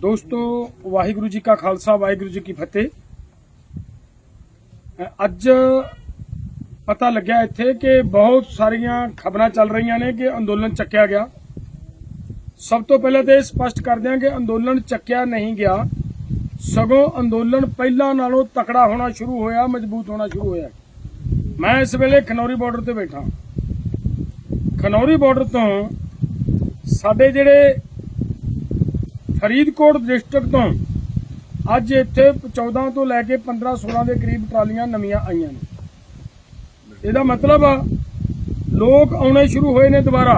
ਦੋਸਤੋ, ਵਾਹਿਗੁਰੂ ਜੀ ਕਾ ਖਾਲਸਾ, ਵਾਹਿਗੁਰੂ ਜੀ ਕੀ ਫਤਿਹ। ਅੱਜ ਪਤਾ ਲੱਗਿਆ ਇੱਥੇ ਕਿ ਬਹੁਤ ਸਾਰੀਆਂ ਖਬਰਾਂ ਚੱਲ ਰਹੀਆਂ ਨੇ ਕਿ ਅੰਦੋਲਨ ਚੱਕਿਆ ਗਿਆ। ਸਭ ਤੋਂ ਪਹਿਲਾਂ ਤਾਂ ਇਹ ਸਪਸ਼ਟ ਕਰ ਦਿਆਂ ਕਿ ਅੰਦੋਲਨ ਚੱਕਿਆ ਨਹੀਂ ਗਿਆ। ਸਗੋਂ ਅੰਦੋਲਨ ਪਹਿਲਾਂ ਨਾਲੋਂ ਤਕੜਾ ਹੋਣਾ ਸ਼ੁਰੂ ਹੋਇਆ, ਮਜ਼ਬੂਤ ਹੋਣਾ ਸ਼ੁਰੂ ਹੋਇਆ। ਮੈਂ ਇਸ ਵੇਲੇ ਖਨੌਰੀ ਬਾਰਡਰ ਤੇ ਬੈਠਾ। ਖਨੌਰੀ ਬਾਰਡਰ ਤੋਂ ਸਾਡੇ ਜਿਹੜੇ ਫਰੀਦਕੋਟ ਡਿਸਟ੍ਰਿਕਟ ਤੋਂ ਅੱਜ ਇੱਥੇ 14 ਤੋਂ ਲੈ ਕੇ 15 16 ਦੇ ਕਰੀਬ ਟਰਾਲੀਆਂ ਨਵੀਆਂ ਆਈਆਂ ਨੇ। ਇਹਦਾ ਮਤਲਬ ਲੋਕ ਆਉਣੇ ਸ਼ੁਰੂ ਹੋਏ ਨੇ ਦੁਬਾਰਾ।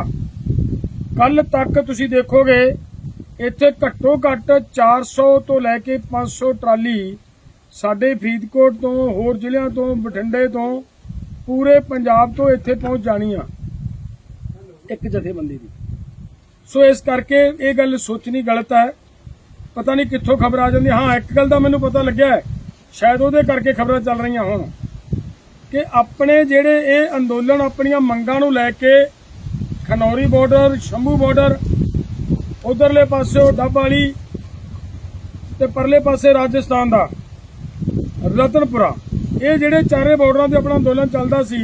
ਕੱਲ ਤੱਕ ਤੁਸੀਂ ਦੇਖੋਗੇ, ਇੱਥੇ ਘੱਟੋ ਘੱਟ 400 ਤੋਂ ਲੈ ਕੇ 500 ਟਰਾਲੀ ਸਾਡੇ ਫਰੀਦਕੋਟ ਤੋਂ, ਹੋਰ ਜ਼ਿਲ੍ਹਿਆਂ ਤੋਂ, ਬਠਿੰਡੇ ਤੋਂ, ਪੂਰੇ ਪੰਜਾਬ ਤੋਂ ਇੱਥੇ ਪਹੁੰਚ ਜਾਣੀ ਆ ਇੱਕ ਜਥੇਬੰਦੀ ਦੀ। ਸੋ ਇਸ ਕਰਕੇ ਇਹ ਗੱਲ ਸੋਚਣੀ ਗਲਤ ਹੈ। ਪਤਾ ਨਹੀਂ ਕਿੱਥੋਂ ਖਬਰ ਆ ਜਾਂਦੀ ਹਾਂ। ਇੱਕ ਗੱਲ ਦਾ ਮੈਨੂੰ ਪਤਾ ਲੱਗਿਆ ਸ਼ਾਇਦ ਉਹਦੇ ਕਰਕੇ ਖਬਰਾਂ ਚੱਲ ਰਹੀਆਂ ਹੋਣ। ਕਿ ਆਪਣੇ ਜਿਹੜੇ ਇਹ ਅੰਦੋਲਨ ਆਪਣੀਆਂ ਮੰਗਾਂ ਨੂੰ ਲੈ ਕੇ ਖਨੌਰੀ ਬਾਰਡਰ ਸ਼ੰਭੂ ਬਾਰਡਰ ਉਧਰਲੇ ਪਾਸੇ ਡੱਬ ਵਾਲੀ ਤੇ ਪਰਲੇ ਪਾਸੇ ਰਾਜਸਥਾਨ ਦਾ, ਰਤਨਪੁਰਾ, ਇਹ ਜਿਹੜੇ ਚਾਰੇ ਬਾਰਡਰਾਂ ਤੇ ਆਪਣਾ ਅੰਦੋਲਨ ਚੱਲਦਾ ਸੀ,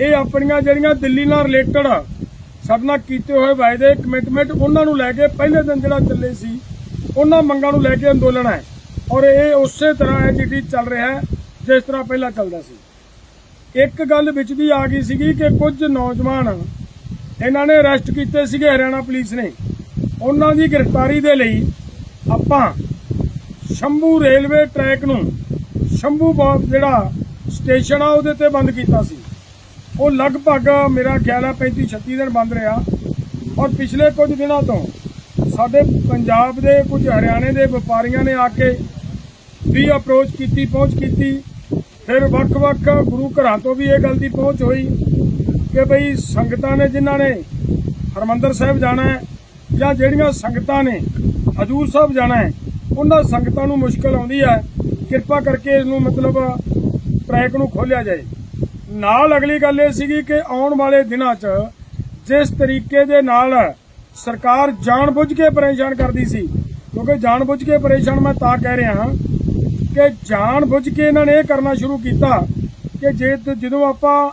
ਇਹ ਆਪਣੀਆਂ ਜਿਹੜੀਆਂ ਦਿੱਲੀ ਨਾਲ ਰਿਲੇਟਡ ਸਾਡੇ ਨਾਲ ਕੀਤੇ ਹੋਏ ਵਾਅਦੇ ਕਮਿਟਮੈਂਟ ਉਹਨਾਂ ਨੂੰ ਲੈ ਕੇ ਪਹਿਲੇ ਦਿਨ ਜਿਹੜਾ ਚੱਲੇ ਸੀ, ਉਹਨਾਂ ਮੰਗਾਂ ਨੂੰ ਲੈ ਕੇ ਅੰਦੋਲਨ ਹੈ। ਔਰ ਇਹ ਉਸੇ ਤਰ੍ਹਾਂ ਹੈ ਜਿਹੜੀ ਚੱਲ ਰਿਹਾ ਹੈ, ਜਿਸ ਤਰ੍ਹਾਂ ਪਹਿਲਾਂ ਚੱਲਦਾ ਸੀ। ਇੱਕ ਗੱਲ ਵਿੱਚ ਦੀ ਆ ਗਈ ਸੀਗੀ ਕਿ ਕੁਝ ਨੌਜਵਾਨ ਇਹਨਾਂ ਨੇ ਅਰੈਸਟ ਕੀਤੇ ਸੀਗੇ ਹਰਿਆਣਾ ਪੁਲਿਸ ਨੇ। ਉਹਨਾਂ ਦੀ ਗ੍ਰਿਫਤਾਰੀ ਦੇ ਲਈ ਆਪਾਂ ਸ਼ੰਭੂ ਰੇਲਵੇ ਟਰੈਕ ਨੂੰ, ਸ਼ੰਭੂ ਬਾਬ ਜਿਹੜਾ ਸਟੇਸ਼ਨ ਆ ਉਹਦੇ ਤੇ ਬੰਦ ਕੀਤਾ ਸੀ। ਉਹ ਲਗਭਗ ਮੇਰਾ ਖਿਆਲ ਹੈ 35 36 ਦਿਨ ਬੰਦ ਰਿਹਾ। ਔਰ ਪਿਛਲੇ ਕੁਝ ਦਿਨਾਂ ਤੋਂ ਸਾਡੇ ਪੰਜਾਬ ਦੇ ਕੁਝ ਹਰਿਆਣੇ ਦੇ ਵਪਾਰੀਆਂ ਨੇ ਆ ਕੇ ਵੀ ਅਪਰੋਚ ਕੀਤੀ, ਪਹੁੰਚ ਕੀਤੀ। ਫਿਰ ਵੱਖ-ਵੱਖ ਗੁਰੂ ਘਰਾਂ ਤੋਂ ਵੀ ਇਹ ਗੱਲ ਦੀ ਪਹੁੰਚ ਹੋਈ ਕਿ ਭਈ ਸੰਗਤਾਂ ਨੇ ਜਿਨ੍ਹਾਂ ਨੇ ਹਰਮੰਦਰ ਸਾਹਿਬ ਜਾਣਾ ਹੈ ਜਾਂ ਜਿਹੜੀਆਂ ਸੰਗਤਾਂ ਨੇ ਹਜੂਰ ਸਾਹਿਬ ਜਾਣਾ ਹੈ, ਉਹਨਾਂ ਸੰਗਤਾਂ ਨੂੰ ਮੁਸ਼ਕਲ ਆਉਂਦੀ ਹੈ। ਕਿਰਪਾ ਕਰਕੇ ਇਸ ਨੂੰ ਮਤਲਬ ਟਰੈਕ ਨੂੰ ਖੋਲਿਆ ਜਾਏ। ਨਾਲ ਅਗਲੀ ਗੱਲ ਇਹ ਸੀਗੀ ਕਿ ਆਉਣ ਵਾਲੇ ਦਿਨਾਂ 'ਚ ਜਿਸ ਤਰੀਕੇ ਦੇ ਨਾਲ ਸਰਕਾਰ ਜਾਣਬੁੱਝ ਕੇ ਪਰੇਸ਼ਾਨ ਕਰਦੀ ਸੀ, ਕਿਉਂਕਿ ਜਾਣਬੁੱਝ ਕੇ ਪਰੇਸ਼ਾਨ ਮੈਂ ਤਾਂ ਕਹਿ ਰਿਹਾ ਹਾਂ ਕਿ ਜਾਣਬੁੱਝ ਕੇ ਇਹਨਾਂ ਨੇ ਇਹ ਕਰਨਾ ਸ਼ੁਰੂ ਕੀਤਾ ਕਿ ਜੇ ਜਦੋਂ ਆਪਾਂ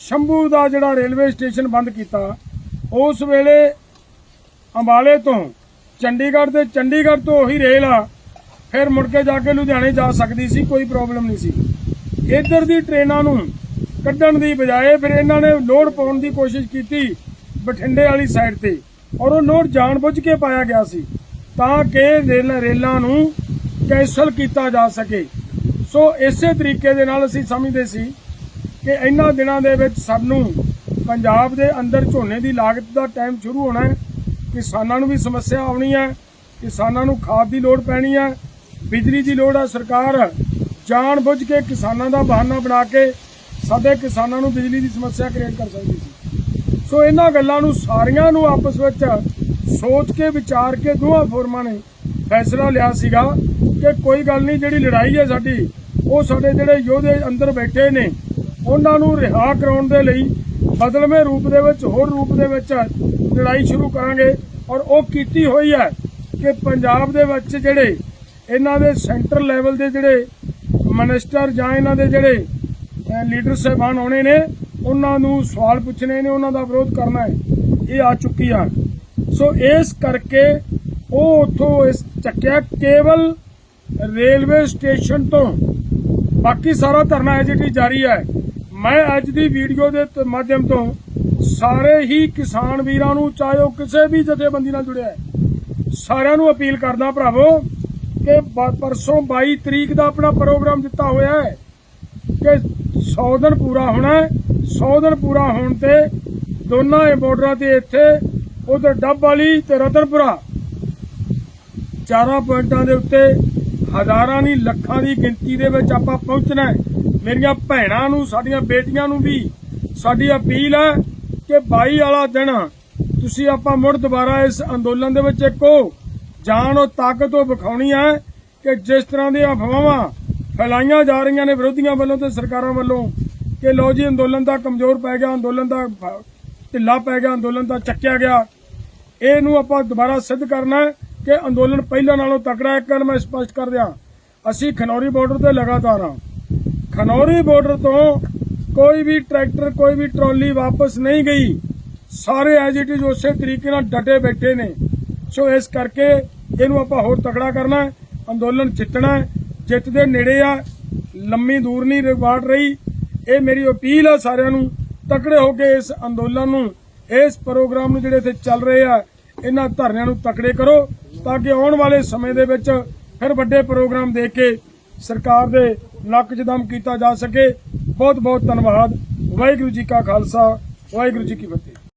ਸ਼ੰਭੂ ਦਾ ਜਿਹੜਾ ਰੇਲਵੇ ਸਟੇਸ਼ਨ ਬੰਦ ਕੀਤਾ, ਉਸ ਵੇਲੇ ਅੰਬਾਲੇ ਤੋਂ ਚੰਡੀਗੜ੍ਹ ਤੇ ਚੰਡੀਗੜ੍ਹ ਤੋਂ ਉਹੀ ਰੇਲ ਆ, ਫਿਰ ਮੁੜ ਕੇ ਜਾ ਕੇ ਲੁਧਿਆਣੇ ਜਾ ਸਕਦੀ ਸੀ, ਕੋਈ ਪ੍ਰੋਬਲਮ ਨਹੀਂ ਸੀ। ਇੱਧਰ ਦੀ ਟ੍ਰੇਨਾਂ ਨੂੰ ਕੱਢਣ ਦੀ ਬਜਾਏ ਫਿਰ ਇਹਨਾਂ ਨੇ ਲੋਡ ਪਾਉਣ ਦੀ ਕੋਸ਼ਿਸ਼ ਕੀਤੀ ਬਠਿੰਡੇ ਵਾਲੀ ਸਾਈਡ ਤੇ ਔਰ ਉਹ ਲੋਡ ਜਾਣਬੁੱਝ ਕੇ ਪਾਇਆ ਗਿਆ ਸੀ ਤਾਂ ਕਿ ਰੇਲ ਰੇਲਾਂ ਨੂੰ ਕੈਂਸਲ ਕੀਤਾ ਜਾ ਸਕੇ। ਸੋ ਇਸੇ ਤਰੀਕੇ ਦੇ ਨਾਲ ਅਸੀਂ ਸਮਝਦੇ ਸੀ ਕਿ ਇਹਨਾਂ ਦਿਨਾਂ ਦੇ ਵਿੱਚ ਸਾਨੂੰ ਪੰਜਾਬ ਦੇ ਅੰਦਰ ਝੋਨੇ ਦੀ ਲਾਗਤ ਦਾ ਟਾਈਮ ਸ਼ੁਰੂ ਹੋਣਾ ਹੈ, ਕਿਸਾਨਾਂ ਨੂੰ ਵੀ ਸਮੱਸਿਆ ਆਉਣੀ ਹੈ, ਕਿਸਾਨਾਂ ਨੂੰ ਖਾਦ ਦੀ ਲੋੜ ਪੈਣੀ ਹੈ, ਬਿਜਲੀ ਦੀ ਲੋੜ ਹੈ, ਸਰਕਾਰ ਜਾਣ ਬੁੱਝ ਕੇ ਕਿਸਾਨਾਂ ਦਾ ਬਹਾਨਾ ਬਣਾ ਕੇ ਸਾਡੇ ਕਿਸਾਨਾਂ ਨੂੰ ਬਿਜਲੀ ਦੀ ਸਮੱਸਿਆ ਕ੍ਰੀਏਟ ਕਰ ਸਕਦੀ ਸੀ। ਸੋ ਇਹਨਾਂ ਗੱਲਾਂ ਨੂੰ ਸਾਰੀਆਂ ਨੂੰ ਆਪਸ ਵਿੱਚ ਸੋਚ ਕੇ, ਵਿਚਾਰ ਕੇ ਦੋਹਾਂ ਫੋਰਮਾਂ ਨੇ ਫੈਸਲਾ ਲਿਆ ਸੀਗਾ ਕਿ ਕੋਈ ਗੱਲ ਨਹੀਂ, ਜਿਹੜੀ ਲੜਾਈ ਹੈ ਸਾਡੀ, ਉਹ ਸਾਡੇ ਜਿਹੜੇ ਯੋਧੇ ਅੰਦਰ ਬੈਠੇ ਨੇ, ਉਹਨਾਂ ਨੂੰ ਰਿਹਾ ਕਰਾਉਣ ਦੇ ਲਈ ਬਦਲਵੇਂ ਰੂਪ ਦੇ ਵਿੱਚ, ਹੋਰ ਰੂਪ ਦੇ ਵਿੱਚ ਲੜਾਈ ਸ਼ੁਰੂ ਕਰਾਂਗੇ। ਔਰ ਉਹ ਕੀਤੀ ਹੋਈ ਹੈ ਕਿ ਪੰਜਾਬ ਦੇ ਵਿੱਚ ਜਿਹੜੇ ਇਹਨਾਂ ਦੇ ਸੈਂਟਰ ਲੈਵਲ ਦੇ ਜਿਹੜੇ ਮਿਨਿਸਟਰ ਜਾਂ ਇਹਨਾਂ ਦੇ ਜਿਹੜੇ ਲੀਡਰ ਸਾਹਿਬਾਨ ਆਉਣੇ ਨੇ, ਉਹਨਾਂ ਨੂੰ ਸਵਾਲ ਪੁੱਛਣੇ ਨੇ, ਉਹਨਾਂ ਦਾ ਵਿਰੋਧ ਕਰਨਾ ਹੈ। ਇਹ ਆ ਚੁੱਕੀ ਆ। ਸੋ ਇਸ ਕਰਕੇ ਉਹ ਉਥੋਂ ਇਸ ਚੱਕਿਆ ਕੇਵਲ ਰੇਲਵੇ ਸਟੇਸ਼ਨ ਤੋਂ। ਬਾਕੀ ਸਾਰਾ ਧਰਨਾ ਐਜਿਟੀ ਜਾਰੀ ਹੈ। ਮੈਂ ਅੱਜ ਦੀ ਵੀਡੀਓ ਦੇ ਮਾਧਿਅਮ ਤੋਂ ਸਾਰੇ ਹੀ ਕਿਸਾਨ ਵੀਰਾਂ ਨੂੰ, ਚਾਹੇ ਉਹ ਕਿਸੇ ਵੀ ਜਥੇਬੰਦੀ ਨਾਲ ਜੁੜਿਆ ਹੈ, ਸਾਰਿਆਂ ਨੂੰ ਅਪੀਲ ਕਰਦਾ ਭਰਾਵੋ ਕਿ ਪਰਸੋਂ 22 ਤਰੀਕ ਦਾ ਆਪਣਾ ਪ੍ਰੋਗਰਾਮ ਦਿੱਤਾ ਹੋਇਆ ਹੈ ਕਿ 100 ਦਿਨ ਪੂਰਾ ਹੋਣਾ ਹੈ। 100 ਦਿਨ ਪੂਰਾ ਹੋਣ ਤੇ ਦੋਨਾਂ ਇਹ ਬਾਰਡਰਾਂ ਤੇ ਇੱਥੇ ਉਧਰ ਡੱਬ ਵਾਲੀ ਤੇ ਰਤਨਪੁਰਾ। ਚਾਰਾਂ ਪੁਆਇੰਟਾਂ ਦੇ ਉੱਤੇ ਹਜ਼ਾਰਾਂ ਨਹੀਂ, ਲੱਖਾਂ ਦੀ ਗਿਣਤੀ ਦੇ ਵਿੱਚ ਆਪਾਂ ਪਹੁੰਚਣਾ ਹੈ। ਮੇਰੀਆਂ ਭੈਣਾਂ ਨੂੰ, ਸਾਡੀਆਂ ਬੇਟੀਆਂ ਨੂੰ ਵੀ ਸਾਡੀ ਅਪੀਲ ਹੈ ਕਿ 22 ਵਾਲਾ ਦਿਨ ਤੁਸੀਂ ਆਪਾਂ ਮੁੜ ਦੁਬਾਰਾ ਇਸ ਅੰਦੋਲਨ ਦੇ ਵਿੱਚ ਇੱਕੋ। ਜਾਨ ਉਹ ਤਾਕਤ ਉਹ ਵਿਖਾਉਣੀ ਹੈ ਕਿ ਜਿਸ ਤਰ੍ਹਾਂ ਦੀਆਂ ਅਫਵਾਹਾਂ ਫੈਲਾਈਆਂ ਜਾ ਰਹੀਆਂ ਨੇ ਵਿਰੋਧੀਆਂ ਵੱਲੋਂ ਤੇ ਸਰਕਾਰਾਂ ਵੱਲੋਂ ਕਿ ਲੋ ਜੀ, ਅੰਦੋਲਨ ਦਾ ਕਮਜ਼ੋਰ ਪੈ ਗਿਆ, ਅੰਦੋਲਨ ਦਾ ਢਿੱਲਾ ਪੈ ਗਿਆ, ਅੰਦੋਲਨ ਦਾ ਚੱਕਿਆ ਗਿਆ। ਇਹਨੂੰ ਆਪਾਂ ਦੁਬਾਰਾ ਸਿੱਧ ਕਰਨਾ ਹੈ ਕਿ ਅੰਦੋਲਨ ਪਹਿਲਾਂ ਨਾਲੋਂ ਤਕੜਾ ਇੱਕ ਗੱਲ ਮੈਂ ਸਪਸ਼ਟ ਕਰ ਦਿਆਂ, ਅਸੀਂ ਖਨੌਰੀ ਬਾਰਡਰ ਤੇ ਲਗਾਤਾਰ ਹਾਂ। ਖਨੌਰੀ ਬਾਰਡਰ ਤੋਂ ਕੋਈ ਵੀ ਟਰੈਕਟਰ, ਕੋਈ ਵੀ ਟਰਾਲੀ ਵਾਪਸ ਨਹੀਂ ਗਈ। ਸਾਰੇ ਐਜ ਇਟ ਇਜ਼ ਉਸੇ ਤਰੀਕੇ ਨਾਲ ਡਟੇ ਬੈਠੇ ਨੇ। ਸੋ ਇਸ ਕਰਕੇ ਇਹਨੂੰ ਆਪਾਂ ਹੋਰ ਤਕੜਾ ਕਰਨਾ ਹੈ, ਅੰਦੋਲਨ ਜਿੱਤਣਾ ਹੈ। ਜਿੱਤ ਦੇ ਨੇੜੇ ਆ, ਲੰਮੀ ਦੂਰ ਨਹੀਂ ਰਿਵਾਰਡ ਰਹੀ। ਇਹ ਮੇਰੀ ਅਪੀਲ ਆ ਸਾਰਿਆਂ ਨੂੰ, ਤਕੜੇ ਹੋ ਕੇ ਇਸ ਅੰਦੋਲਨ ਨੂੰ, ਇਸ ਪ੍ਰੋਗਰਾਮ ਨੂੰ ਜਿਹੜੇ ਇੱਥੇ ਚੱਲ ਰਹੇ ਆ, ਇਹਨਾਂ ਧਰਨਿਆਂ ਨੂੰ ਤਕੜੇ ਕਰੋ, ਤਾਂ ਕਿ ਆਉਣ ਵਾਲੇ ਸਮੇਂ ਦੇ ਵਿੱਚ ਫਿਰ ਵੱਡੇ ਪ੍ਰੋਗਰਾਮ ਦੇ ਕੇ ਸਰਕਾਰ ਦੇ ਨੱਕ ਜਦਮ ਕੀਤਾ ਜਾ ਸਕੇ। ਬਹੁਤ ਬਹੁਤ ਧੰਨਵਾਦ। ਵਾਹਿਗੁਰੂ ਜੀ ਕਾ ਖਾਲਸਾ, ਵਾਹਿਗੁਰੂ ਜੀ ਕੀ ਫਤਿਹ।